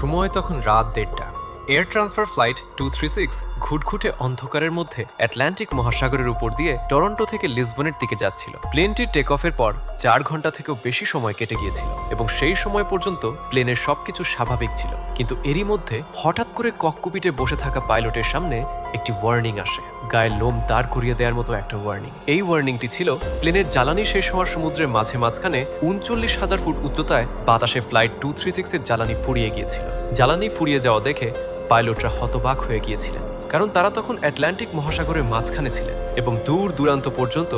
সময় তখন রাত দেড়টা। Air transfer flight two three six ঘুটঘুটে অন্ধকারের মধ্যে অ্যাটলান্টিক মহাসাগরের উপর দিয়ে টরন্টো থেকে লিসবনের দিকে যাচ্ছিল। প্লেনটির টেক অফের পর চার ঘণ্টা থেকেও বেশি সময় কেটে গিয়েছিল এবং সেই সময় পর্যন্ত প্লেনের সবকিছু স্বাভাবিক ছিল। কিন্তু এরই মধ্যে হঠাৎ করে কককুপিটে বসে থাকা পাইলটের সামনে একটি ওয়ার্নিং আসে। গায়ের লোম দাঁড় করিয়ে দেওয়ার মতো একটা ওয়ার্নিং এই ওয়ার্নিংটি ছিল, প্লেনের জ্বালানি শেষ হওয়ার সমুদ্রের মাঝে মাঝখানে উনচল্লিশ হাজার ফুট উচ্চতায় বাতাসে ফ্লাইট টু থ্রি সিক্সের জ্বালানি ফুরিয়ে গিয়েছিল। জ্বালানি ফুরিয়ে যাওয়া দেখে পাইলটরা হতবাক হয়ে গিয়েছিলেন, কারণ তারা তখন অ্যাটলান্টিক মহাসাগরের মাঝখানে ছিলেন এবং দূর দূরান্ত পর্যন্ত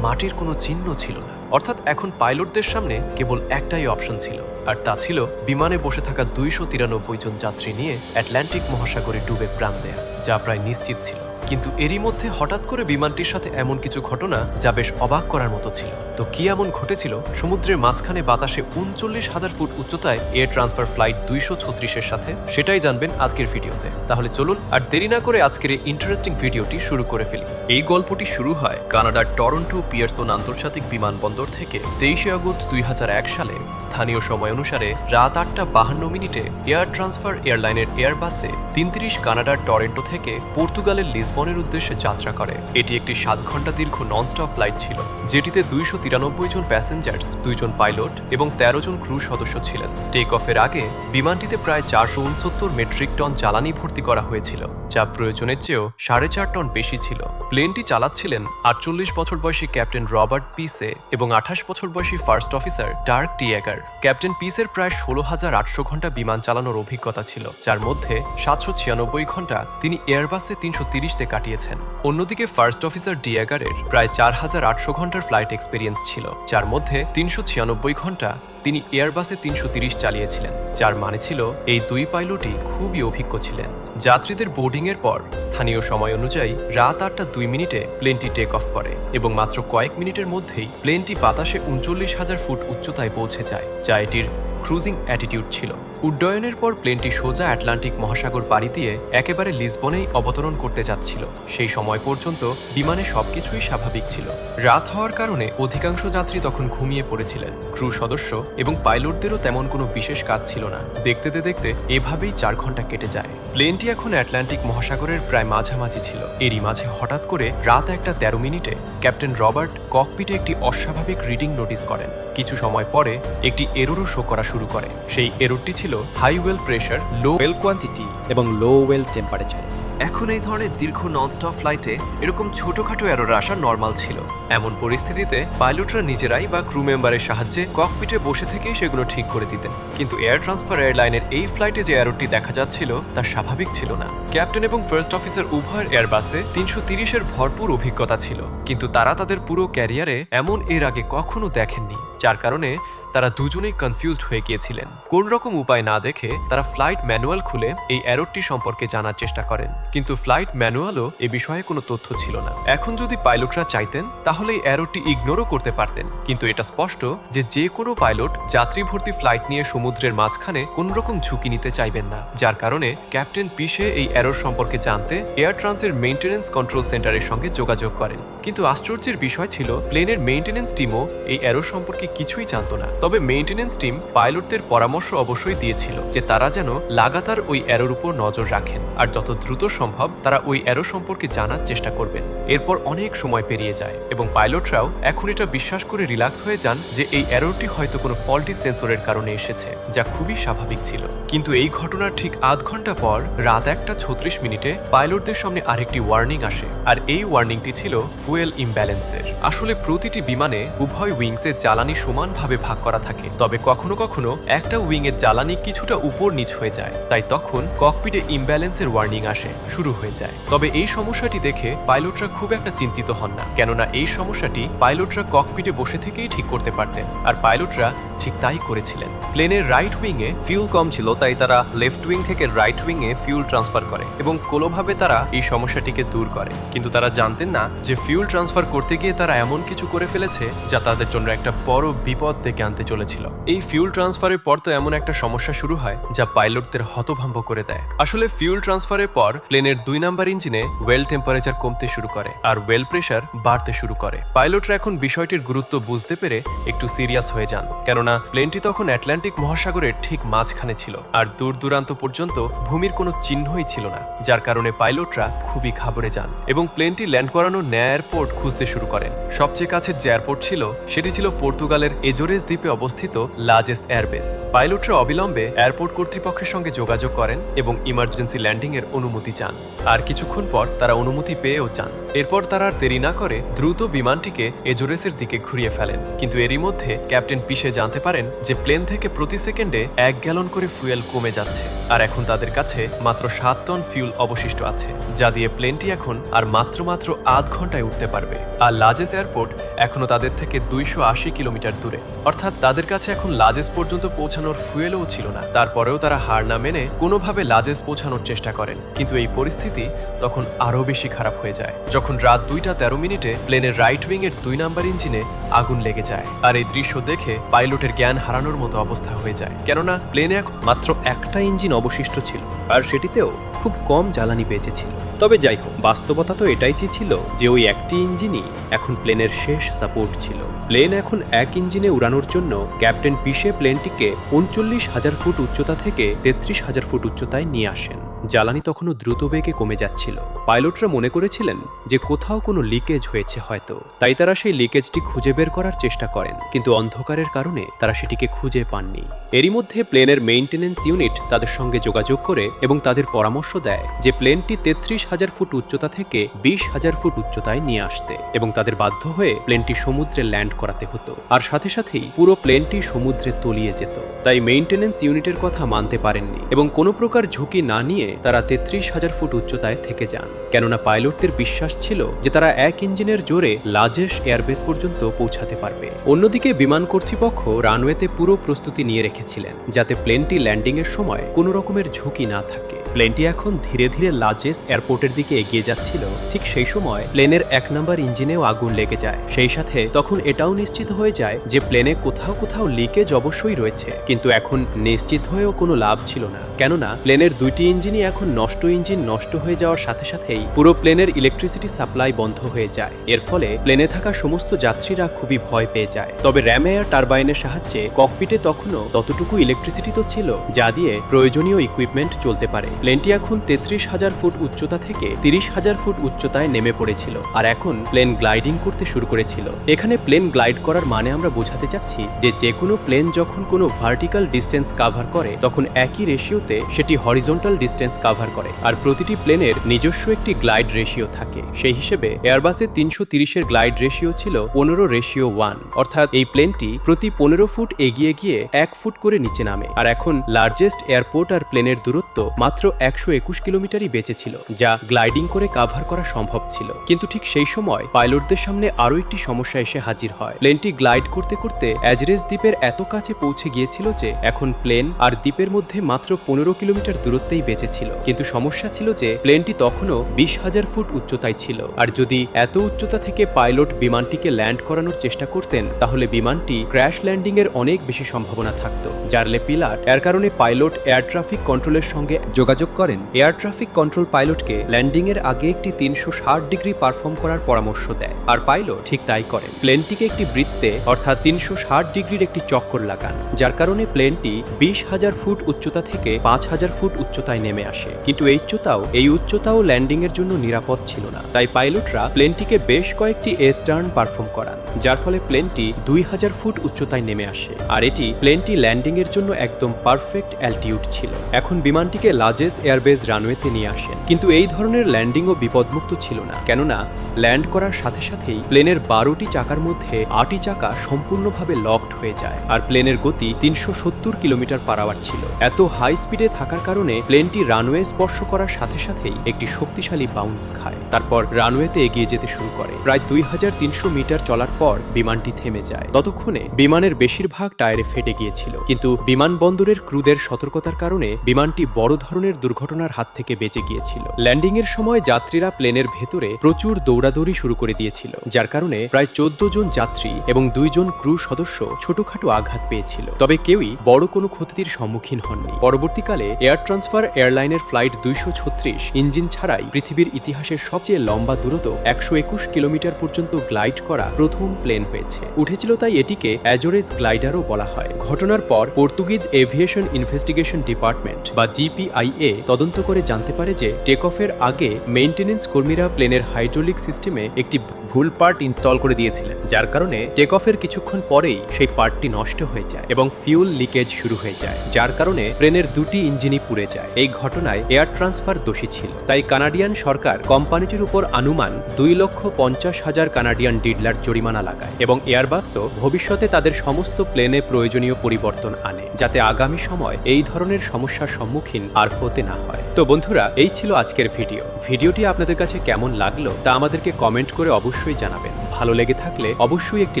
মাটির কোনো চিহ্ন ছিল না। অর্থাৎ এখন পাইলটদের সামনে কেবল একটাই অপশন ছিল, আর তা ছিল বিমানে বসে থাকা দুইশো তিরানব্বই জন যাত্রী নিয়ে অ্যাটলান্টিক মহাসাগরে ডুবে প্রাণ দেয়া, যা প্রায় নিশ্চিত ছিল। কিন্তু এরই মধ্যে হঠাৎ করে বিমানটির সাথে এমন কিছু ঘটনা যা বেশ অবাক করার মতো ছিল। তো কি এমন ঘটেছিল? সমুদ্রের মাঝখানে বাতাসে উনচল্লিশ হাজার ফুট উচ্চতায় এয়ার ট্রান্সফার ফ্লাইট দুইশো ছত্রিশের সাথে। সেটাই জানবেন আজকের ভিডিওতে। তাহলে চলুন আর দেরি না করে আজকের এই ইন্টারেস্টিং ভিডিওটি শুরু করে ফেলি। এই গল্পটি শুরু হয় কানাডার টরন্টো পিয়ারসন আন্তর্জাতিক বিমানবন্দর থেকে তেইশে আগস্ট দুই হাজার এক সালে। স্থানীয় সময় অনুসারে রাত আটটা বাহান্ন মিনিটে এয়ার ট্রান্সফার এয়ারলাইনের এয়ারবাসে তিনত্রিশ কানাডার টরেন্টো থেকে পর্তুগালের লিসবনের উদ্দেশ্যে যাত্রা করে। এটি একটি সাত ঘণ্টা দীর্ঘ ননস্টপ ফ্লাইট ছিল, যেটিতে দুইশো তিরানব্বই জন প্যাসেঞ্জার্স দুইজন পাইলট এবং তেরো জন ক্রু সদস্য ছিলেন। টেক অফের আগে বিমানটিতে প্রায় চারশো উনসত্তর মেট্রিক টন জ্বালানি ভর্তি করা হয়েছিল, যা প্রয়োজনের চেয়েও সাড়ে চার টন বেশি ছিল। প্লেনটি চালাচ্ছিলেন আটচল্লিশ বছর বয়সী ক্যাপ্টেন রবার্ট পিসে এবং আঠাশ বছর বয়সী first officer Dirk Dejager. Captain পিসের প্রায় ষোলো হাজার আটশো ঘণ্টা বিমান চালানোর অভিজ্ঞতা ছিল, যার মধ্যে সাতশো ছিয়ানব্বই ঘণ্টা তিনি এয়ারবাসে তিনশো তিরিশতে কাটিয়েছেন। অন্যদিকে ফার্স্ট অফিসার ডিয়াগারের প্রায় চার হাজার আটশো ঘণ্টার ফ্লাইট এক্সপিরিয়েন্স ছিল। যার মধ্যে তিনশো ছিয়ানব্বই ঘণ্টা তিনি এয়ারবাসে তিনশো তিরিশ চালিয়েছিলেন, যার মানে ছিল এই দুই পাইলটই খুবই অভিজ্ঞ ছিলেন। যাত্রীদের বোর্ডিংয়ের পর স্থানীয় সময় অনুযায়ী রাত আটটা দুই মিনিটে প্লেনটি টেক অফ করে এবং মাত্র কয়েক মিনিটের মধ্যেই প্লেনটি বাতাসে উনচল্লিশ হাজার ফুট উচ্চতায় পৌঁছে যায়, যা এটির ক্রুজিং অ্যাটিটিউড ছিল। উড্ডয়নের পর প্লেনটি সোজা আটলান্টিক মহাসাগর পাড়ি দিয়ে একেবারে লিসবনেই অবতরণ করতে যাচ্ছিল। সেই সময় পর্যন্ত বিমানে সবকিছুই স্বাভাবিক ছিল। রাত হওয়ার কারণে অধিকাংশ যাত্রী তখন ঘুমিয়ে পড়েছিলেন। ক্রু সদস্য এবং পাইলটদেরও তেমন কোনো বিশেষ কাজ ছিল না। দেখতে দেখতে এভাবেই চার ঘণ্টা কেটে যায়। প্লেনটি এখন আটলান্টিক মহাসাগরের প্রায় মাঝামাঝি ছিল। এরই মাঝে হঠাৎ করে রাত একটা তেরো মিনিটে ক্যাপ্টেন রবার্ট ককপিটে একটি অস্বাভাবিক রিডিং নোটিস করেন। কিছু সময় পরে একটি এরোরও শো করা শুরু করে। সেই এরোরটি ছিল high oil pressure low oil quantity এবং লো ওয়েল টেম্পারেচার এখন এই ধরনের দীর্ঘ ননস্টপ ফ্লাইটে এরকম ছোটখাটো এরর আসা নর্মাল ছিল। এমন পরিস্থিতিতে পাইলটরা নিজেরাই বা ক্রু মেম্বারের সাহায্যে ককপিটে বসে থেকেই সেগুলো ঠিক করে দিতেন। কিন্তু এয়ার ট্রান্সফার এয়ারলাইনের এই ফ্লাইটে যে এররটি দেখা যাচ্ছিল তা স্বাভাবিক ছিল না। ক্যাপ্টেন এবং ফার্স্ট অফিসার উভয়ের এয়ারবাসে তিনশো তিরিশের ভরপুর অভিজ্ঞতা ছিল। কিন্তু তারা তাদের পুরো ক্যারিয়ারে এমন এর আগে কখনো দেখেননি যার কারণে তারা দুজনেই কনফিউজড হয়ে গিয়েছিলেন। কোন রকম উপায় না দেখে তারা ফ্লাইট ম্যানুয়াল খুলে এই অ্যারোটি সম্পর্কে জানার চেষ্টা করেন। কিন্তু ফ্লাইট ম্যানুয়ালও এ বিষয়ে কোনো তথ্য ছিল না। এখন যদি পাইলটরা চাইতেন, তাহলে এই অ্যারোটি ইগনোরও করতে পারতেন। কিন্তু এটা স্পষ্ট যে যে কোনো পাইলট যাত্রী ভর্তি ফ্লাইট নিয়ে সমুদ্রের মাঝখানে কোন রকম ঝুঁকি নিতে চাইবেন না। যার কারণে ক্যাপ্টেন পিসে এই অ্যারোর সম্পর্কে জানতে এয়ার ট্রান্সের মেইনটেনেন্স কন্ট্রোল সেন্টারের সঙ্গে যোগাযোগ করেন। কিন্তু আশ্চর্যের বিষয় ছিল প্লেনের মেইনটেনেন্স টিমও এই অ্যারো সম্পর্কে কিছুই জানত না। তবে মেইনটেনেন্স টিম পাইলটদের পরামর্শ অবশ্যই দিয়েছিল যে তারা যেন লাগাতার ওই অ্যারোর উপর নজর রাখেন আর যত দ্রুত সম্ভব তারা ওই অ্যারো সম্পর্কে জানার চেষ্টা করবেন। এরপর অনেক সময় পেরিয়ে যায় এবং পাইলটরাও এখন এটা বিশ্বাস করে রিল্যাক্স হয়ে যান যে এই অ্যারোটি হয়তো কোনো ফল্টি সেন্সরের কারণে এসেছে, যা খুবই স্বাভাবিক ছিল। কিন্তু এই ঘটনার ঠিক আধ ঘণ্টা পর রাত একটা ছত্রিশ মিনিটে পাইলটদের সামনে আরেকটি ওয়ার্নিং আসে আর এই ওয়ার্নিংটি ছিল ফুয়েল ইমব্যালেন্সের আসলে প্রতিটি বিমানে উভয় উইংসে জ্বালানি সমানভাবে ভাগ করা থাকে। তবে কখনো কখনো একটা উইং এর জ্বালানি কিছুটা উপর নিচ হয়ে যায়। তাই তখন ককপিটে ইমব্যালেন্সের ওয়ার্নিং আসে, শুরু হয়ে যায়। তবে এই সমস্যাটি দেখে পাইলটরা খুব একটা চিন্তিত হন না। কেননা এই সমস্যাটি পাইলটরা ককপিটে বসে থেকেই ঠিক করতে পারতেন। আর পাইলটরা ঠিক তাই করেছিলেন। প্লেনের রাইট উইং এ ফিউল কম ছিল, তাই তারা লেফট উইং থেকে রাইট উইং এ ফিউল ট্রান্সফার করে এবং কোনোভাবে তারা এই সমস্যাটিকে দূর করে। কিন্তু তারা জানতেন না যে ফিউল ট্রান্সফার করতে গিয়ে তারা এমন কিছু করে ফেলেছে যা তাদের জন্য একটা বড় বিপদ ডেকে আনতে চলেছিল। এই ফিউল ট্রান্সফারের পর তো এমন একটা সমস্যা শুরু হয়, যা পাইলটদের হতভম্ব করে দেয়। আসলে ফিউল ট্রান্সফারের পর প্লেনের দুই নাম্বার ইঞ্জিনে ওয়েল টেম্পারেচার কমতে শুরু করে আর ওয়েল প্রেশার বাড়তে শুরু করে। পাইলটরা এখন বিষয়টির গুরুত্ব বুঝতে পেরে একটু সিরিয়াস হয়ে যান, কেননা প্লেনটি তখন আটলান্টিক মহাসাগরের ঠিক মাঝখানে ছিল আর দূর দূরান্ত পর্যন্ত ভূমির কোনো চিহ্নই ছিল না, যার কারণে পাইলটরা খুবই ঘাবড়ে যান এবং প্লেনটি ল্যান্ড করানোর ন্যায় এয়ারপোর্ট খুঁজতে শুরু করেন। সবচেয়ে কাছে যে এয়ারপোর্ট ছিল, সেটি ছিল পর্তুগালের এজোরেস দ্বীপে অবস্থিত লাজেস এয়ারবেস পাইলটরা অবিলম্বে এয়ারপোর্ট কর্তৃপক্ষের সঙ্গে যোগাযোগ করেন এবং ইমার্জেন্সি ল্যান্ডিং এর অনুমতি চান। আর কিছুক্ষণ পর তারা অনুমতি পেয়েও চান। এরপর তারা আর দেরি না করে দ্রুত বিমানটিকে এজোরেসের দিকে ঘুরিয়ে ফেলেন। কিন্তু এরই মধ্যে ক্যাপ্টেন পিসে জানতে পারেন যে প্লেন থেকে প্রতি সেকেন্ডে এক গ্যালন করে ফুয়েল কমে যাচ্ছে। আর এখন তাদের কাছে মাত্র সাত টন ফিউল অবশিষ্ট আছে, যা দিয়ে প্লেনটি এখন আর মাত্র মাত্র আধ ঘন্টায় উঠতে পারবে। আর লাজেস এয়ারপোর্ট এখনও তাদের থেকে দুইশো আশি কিলোমিটার দূরে। অর্থাৎ তাদের কাছে এখন লাজেস পর্যন্ত পৌঁছানোর ফুয়েলও ছিল না। তারপরেও তারা হার না মেনে কোনোভাবে লাজেস পৌঁছানোর চেষ্টা করেন। কিন্তু এই পরিস্থিতি তখন আরও বেশি খারাপ হয়ে যায়। যখন রাত দুইটা তেরো মিনিটে প্লেনের রাইট উইং এর দুই নাম্বার ইঞ্জিনে আগুন লেগে যায় আর এই দৃশ্য দেখে পাইলটের জ্ঞান হারানোর মতো অবস্থা হয়ে যায়। কেননা প্লেনে মাত্র একটা ইঞ্জিন অবশিষ্ট ছিল, আর সেটিতেও খুব কম জ্বালানি বেঁচেছিল তবে যাই হোক বাস্তবতা তো এটাই যে ছিল যে ওই একটি ইঞ্জিনই এখন প্লেনের শেষ সাপোর্ট ছিল। প্লেন এখন এক ইঞ্জিনে উড়ানোর জন্য ক্যাপ্টেন পিসে প্লেনটিকে উনচল্লিশ হাজার ফুট উচ্চতা থেকে তেত্রিশ হাজার ফুট উচ্চতায় নিয়ে আসেন। জ্বালানি তখনও দ্রুত বেগে কমে যাচ্ছিল। পাইলটরা মনে করেছিলেন যে কোথাও কোনো লিকেজ হয়েছে হয়তো। তাই তারা সেই লিকেজটি খুঁজে বের করার চেষ্টা করেন, কিন্তু অন্ধকারের কারণে তারা সেটিকে খুঁজে পাননি। এরই মধ্যে প্লেনের মেইনটেনেন্স ইউনিট তাদের সঙ্গে যোগাযোগ করে এবং তাদের পরামর্শ দেয় যে প্লেনটি তেত্রিশ হাজার ফুট উচ্চতা থেকে বিশ হাজার ফুট উচ্চতায় নিয়ে আসতে এবং তাদের বাধ্য হয়ে প্লেনটি সমুদ্রে ল্যান্ড করাতে হতো। আর সাথে সাথেই পুরো প্লেনটি সমুদ্রে তলিয়ে যেত। তাই মেইনটেনেন্স ইউনিটের কথা মানতে পারেননি এবং কোনো প্রকার ঝুঁকি না নিয়ে তারা তেত্রিশ হাজার ফুট উচ্চতায় থেকে যান। কেননা পাইলটদের বিশ্বাস ছিল যে তারা এক ইঞ্জিনের জোরে লাজেস এয়ারবেস পর্যন্ত পৌঁছাতে পারবে। অন্যদিকে বিমান কর্তৃপক্ষ রানওয়েতে পুরো প্রস্তুতি নিয়ে রেখেছিলেন, যাতে প্লেনটি ল্যান্ডিংয়ের সময় কোনো রকমের ঝুঁকি না থাকে। প্লেনটি এখন ধীরে ধীরে লাজেস এয়ারপোর্টের দিকে এগিয়ে যাচ্ছিল। ঠিক সেই সময় প্লেনের এক নম্বর ইঞ্জিনেও আগুন লেগে যায়। সেই সাথে তখন এটাও নিশ্চিত হয়ে যায় যে প্লেনে কোথাও কোথাও লিকেজ অবশ্যই রয়েছে। কিন্তু এখন নিশ্চিত হয়েও কোনো লাভ ছিল না। কেননা প্লেনের দুইটি ইঞ্জিনই এখন নষ্ট ইঞ্জিন নষ্ট হয়ে যাওয়ার সাথে সাথেই পুরো প্লেনের ইলেকট্রিসিটি সাপ্লাই বন্ধ হয়ে যায়। এর ফলে প্লেনে থাকা সমস্ত যাত্রীরা খুবই ভয় পেয়ে যায়। তবে র্যামেয়ার টারবাইনের সাহায্যে ককপিটে তখনও ততটুকু ইলেকট্রিসিটি তো ছিল, যা দিয়ে প্রয়োজনীয় ইকুইপমেন্ট চলতে পারে। প্লেনটি এখন তেত্রিশ হাজার ফুট উচ্চতা থেকে তিরিশ হাজার ফুট উচ্চতায় নেমে পড়েছিল আর এখন প্লেন গ্লাইডিং করতে শুরু করেছিল। এখানে প্লেন গ্লাইড করার মানে আমরা বোঝাতে চাচ্ছি যে যে কোনো প্লেন যখন কোনো ভার্টিক্যাল ডিস্টেন্স কাভার করে, তখন একই রেশিওতে সেটি হরিজন্টাল ডিস্টেন্স কাভার করে আর প্রতিটি প্লেনের নিজস্ব একটি গ্লাইড রেশিও থাকে। সেই হিসেবে এয়ারবাসের তিনশো তিরিশের গ্লাইড রেশিও ছিল পনেরো রেশিও ওয়ান। অর্থাৎ এই প্লেনটি প্রতি পনেরো ফুট এগিয়ে গিয়ে এক ফুট করে নিচে নামে। আর এখন লার্জেস্ট এয়ারপোর্ট আর প্লেনের দূরত্ব মাত্র একশো একুশ কিলোমিটারই বেঁচে ছিল, যা গ্লাইডিং করে কাভার করা সম্ভব ছিল। কিন্তু ঠিক সেই সময় পাইলটদের সামনে আরও একটি সমস্যা এসে হাজির হয়। প্লেনটি গ্লাইড করতে করতে অ্যাজরেস দ্বীপের এত কাছে পৌঁছে গিয়েছিল যে, এখন প্লেন আর দ্বীপের মধ্যে মাত্র পনেরো কিলোমিটার দূরত্বেই বেঁচে ছিল। কিন্তু সমস্যা ছিল যে, প্লেনটি তখনও বিশ হাজার ফুট উচ্চতায় ছিল। আর যদি এত উচ্চতা থেকে পাইলট বিমানটিকে ল্যান্ড করানোর চেষ্টা করতেন, তাহলে বিমানটি ক্র্যাশ ল্যান্ডিং এর অনেক বেশি সম্ভাবনা থাকতো জার্লে পিলাট এর কারণে পাইলট এয়ার ট্রাফিক কন্ট্রোলের সঙ্গে যোগাযোগ করেন এয়ার ট্রাফিক কন্ট্রোল পাইলটকে ল্যান্ডিং এর আগে একটি তিনশো ষাট ডিগ্রি পারফর্ম করার পরামর্শ দেয়। আর পাইলট ঠিক তাই করেন প্লেনটিকে একটি বৃত্তে অর্থাৎ তিনশো ষাট ডিগ্রির একটি চক্কর লাগান, যার কারণে প্লেনটি বিশ হাজার ফুট উচ্চতা থেকে পাঁচ হাজার ফুট উচ্চতায় নেমে আসে। কিন্তু এই উচ্চতাও এই উচ্চতাও ল্যান্ডিং এর জন্য নিরাপদ ছিল না। তাই পাইলটরা প্লেনটিকে বেশ কয়েকটি এস টার্ন পারফর্ম করান, যার ফলে প্লেনটি দুই হাজার ফুট উচ্চতায় নেমে আসে। আর এটি প্লেনটি ল্যান্ডিং এর জন্য একদম পারফেক্ট অ্যালটিউড ছিল। এখন বিমানটিকে লাজেস এয়ারবেজ রানওয়েতে নিয়ে আসেন। কিন্তু এই ধরনের ল্যান্ডিংও বিপদমুক্ত ছিল না। কেননা, ল্যান্ড করার সাথে সাথেই প্লেনের বারোটি চাকার মধ্যে আটটি চাকা সম্পূর্ণভাবে লকড হয়ে যায়। আর প্লেনের গতি তিনশো সত্তর কিলোমিটার পার আওয়ার ছিল। এত হাই স্পিডে থাকার কারণে প্লেনটি রানওয়ে স্পর্শ করার সাথে সাথেই একটি শক্তিশালী বাউন্স খায়। তারপর রানওয়েতে এগিয়ে যেতে শুরু করে। প্রায় দুই হাজার তিনশো মিটার চলার পর বিমানটি থেমে যায়। ততক্ষণে বিমানের বেশিরভাগ টায়ারে ফেটে গিয়েছিল। কিন্তু বিমানবন্দরের ক্রুদের সতর্কতার কারণে বিমানটি বড় ধরনের ধরনের দুর্ঘটনার হাত থেকে বেঁচে গিয়েছিল। ল্যান্ডিং এর সময় যাত্রীরা প্লেনের ভেতরে প্রচুর দৌড়াদৌড়ি শুরু করে দিয়েছিল, যার কারণে প্রায় চোদ্দ জন যাত্রী এবং দুইজন ক্রু সদস্য ছোটখাটো আঘাত পেয়েছিল। তবে কেউই বড় কোনো ক্ষতির সম্মুখীন হননি। পরবর্তীকালে এয়ার ট্রান্সফার এয়ারলাইনের ফ্লাইট দুইশো ছত্রিশ ইঞ্জিন ছাড়াই পৃথিবীর ইতিহাসের সবচেয়ে লম্বা দূরত্ব একশো একুশ কিলোমিটার পর্যন্ত গ্লাইড করা প্রথম প্লেন হয়েছে। উঠেছিল তাই এটিকে অ্যাজোরেস গ্লাইডারও বলা হয়। ঘটনার পর পর্তুগিজ এভিয়েশন ইনভেস্টিগেশন ডিপার্টমেন্ট বা জিপিআইএ তদন্ত করে জানতে পারে যে টেক অফের আগে মেইনটেনেন্স কর্মীরা প্লেনের হাইড্রোলিক সিস্টেমে একটি ভুল পার্ট ইনস্টল করে দিয়েছিলেন, যার কারণে টেক অফের কিছুক্ষণ পরেই সেই পার্টটি নষ্ট হয়ে যায় এবং ফিউল লিকেজ শুরু হয়ে যায়, যার কারণে প্লেনের দুটি ইঞ্জিনই পুড়ে যায়। এই ঘটনায় এয়ার ট্রান্সফার দোষী ছিল। তাই কানাডিয়ান সরকার কোম্পানিটির উপর আনুমান দুই লক্ষ পঞ্চাশ হাজার কানাডিয়ান ডিডলার জরিমানা লাগায় এবং এয়ারবাসও ভবিষ্যতে তাদের সমস্ত প্লেনে প্রয়োজনীয় পরিবর্তন আনে, যাতে আগামী সময় এই ধরনের সমস্যার সম্মুখীন আর হতে না হয়। তো বন্ধুরা, এই ছিল আজকের ভিডিও। ভিডিওটি আপনাদের কাছে কেমন লাগল তা আমাদেরকে কমেন্ট করে অবশ্যই জানাবেন। ভালো লেগে থাকলে অবশ্যই একটি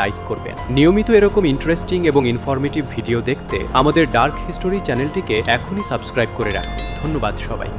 লাইক করবেন। নিয়মিত এরকম ইন্টারেস্টিং এবং ইনফরমেটিভ ভিডিও দেখতে আমাদের ডার্ক হিস্টোরি চ্যানেলটিকে এখনই সাবস্ক্রাইব করে রাখুন। ধন্যবাদ সবাই